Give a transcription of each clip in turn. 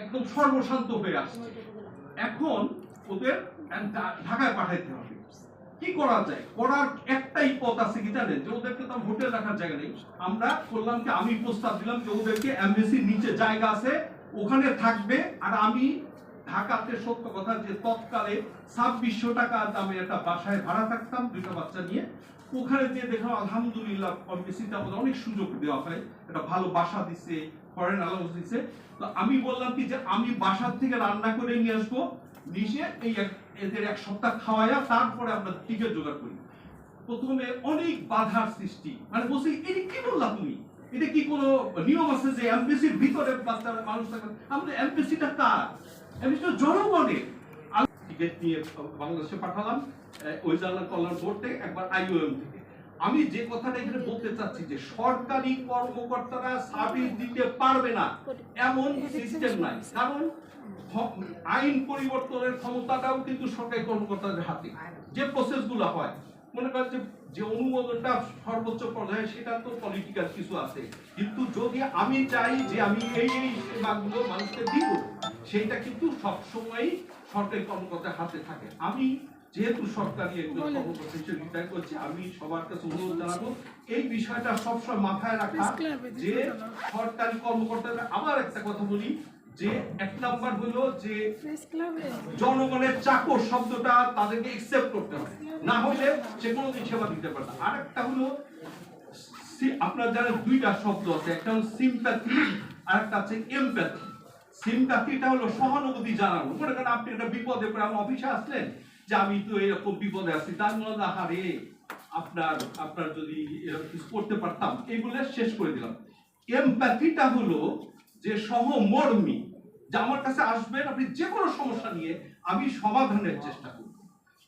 একদম সর্বশান্ত হয়ে আসছে। এখন ওদের ঢাকায় পাঠাইতে হবে। কি করা যায়? করার একটাই পথ আছে কি জানেন? যে ওদেরকে তো হোটেল রাখার জায়গা নেই। আমরা করলাম কি আমি প্রস্তাব দিলাম যে ওদেরকে এমবেসির নিচে জায়গা আছে, ওখানে থাকবে। আর আমি ঢাকাতে সত্য কথা যে তৎকালে ছাব্বিশশো টাকা দামে একটা বাসায় ভাড়া থাকতাম দুটো বাচ্চা নিয়ে। ওখানে যে দেখলাম, আলহামদুলিল্লাহ এমবেসিতে আমাদের অনেক সুযোগ দেওয়া হয়। একটা ভালো বাসা দিছে ফরেন অ্যালাউন্স দিছে তো আমি বললাম কি যে আমি বাসার থেকে রান্না করে নিয়ে আসব নিশে এই এদের এক সপ্তাহ খাওয়াইয়া তারপরে আমরা টিকিট জোগাড় করি। প্রথমে অনেক বাধার সৃষ্টি। মানে বলছি, এটা কি বললা তুমি? এটা কি কোনো নিয়ম আছে যে এমবিসির ভিতরে মানুষ থাকবে? আমাদের এমবিসিটা কার? এমবিসিটা জনগণের টিকিট নিয়ে বাংলাদেশে পাঠালাম ওই জানলা কল্যাণ বোর্ড থেকে একবার আইওএম থেকে। আমি যে কথাটা এখানে বলতে চাচ্ছি যে সরকারি কর্মকর্তারা সার্ভিস দিতে পারবে না, এমন সিস্টেম নাই। কারণ আইন পরিবর্তনের ক্ষমতাটাও কিন্তু সরকারি কর্মকর্তাদের হাতে। যে প্রসেসগুলো হয়, মনে করেন যে যে অনুমোদনটা সর্বোচ্চ পর্যায়ে, সেটা তো পলিটিক্যাল কিছু আছে। কিন্তু যদি আমি চাই যে আমি এই এই সেবাগুলো মানুষকে দিব, সেইটা কিন্তু সবসময় সরকারি কর্মকর্তার হাতে থাকে। আমি যেহেতু সরকারি একজন কর্মকর্তা হিসেবে রিটায়ার করছি আমি সবার কাছে অনুরোধ জানাব এই বিষয়টা সবসময় মাথায় রাখা যে সরকারি কর্মকর্তারা আবার একটা কথা বলি যে এক নাম্বার হলো যে জনগণের চাকর শব্দটা তাদেরকে একসেপ্ট করতে হবে। না হলে সে কোনোদিন সেবা দিতে পারে না। আরেকটা হলো আপনার জানেন দুইটা শব্দ আছে একটা হলো সিম্প্যাথি আর একটা আছে এমপ্যাথি সিম্প্যাথিটা হলো সহানুভূতি জানানো। মনে করেন আপনি একটা বিপদে পড়ে আমার অফিসে আসলেন যে আমি তো এরকম বিপদে আছি, তার মনে হারে আপনার আপনার যদি এরকম কিছু করতে পারতাম এগুলো শেষ করে দিলাম। এমপ্যাথিটা হলো যে সহমর্মী, যে আমার কাছে আসবেন, আপনি যে কোনো সমস্যা নিয়ে আমি সমাধানের চেষ্টা করব।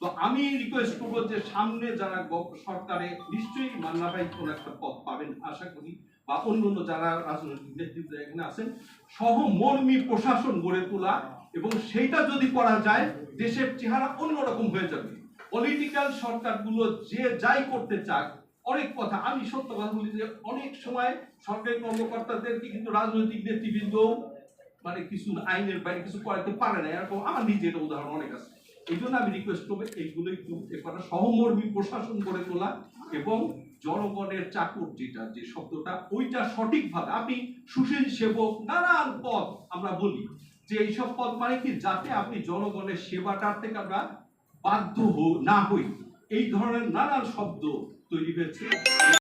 তো আমি রিকোয়েস্ট করব যে সামনে যারা সরকারে নিশ্চয়ই মান্না ভাই কোন একটা পদ পাবেন, আশা করি। বা অন্য অন্য যারা রাজনৈতিক নেতৃত্ব এখানে আছেন, সহমর্মী প্রশাসন গড়ে তোলা এবং সেইটা যদি করা যায়, দেশের চেহারা অন্যরকম হয়ে যাবে। পলিটিক্যাল সরকারগুলো যে যাই করতে চাক, অনেক কথা, আমি সত্য কথা বলি যে অনেক সময় সরকারি কর্মকর্তাদেরকে কিন্তু রাজনৈতিক নেতৃবৃন্দ মানে কিছু আইনের বাইরে কিছু করাতে পারে না। এরকম আমার নিজের উদাহরণ অনেক আছে। এই জন্য আমি রিকোয়েস্ট করব, এইগুলো একটু একটা সহমর্মী প্রশাসন করে তোলা এবং জনগণের চাকর যেটা, যে শব্দটা, ওইটা সঠিকভাবে আপনি সুশীল সেবক নানান পদ আমরা বলি। যে এইসব পদ মানে কি? যাতে আপনি জনগণের সেবাটার থেকে আমরা বাধ্য না হই। এই ধরনের নানান শব্দ তৈরি হয়েছে।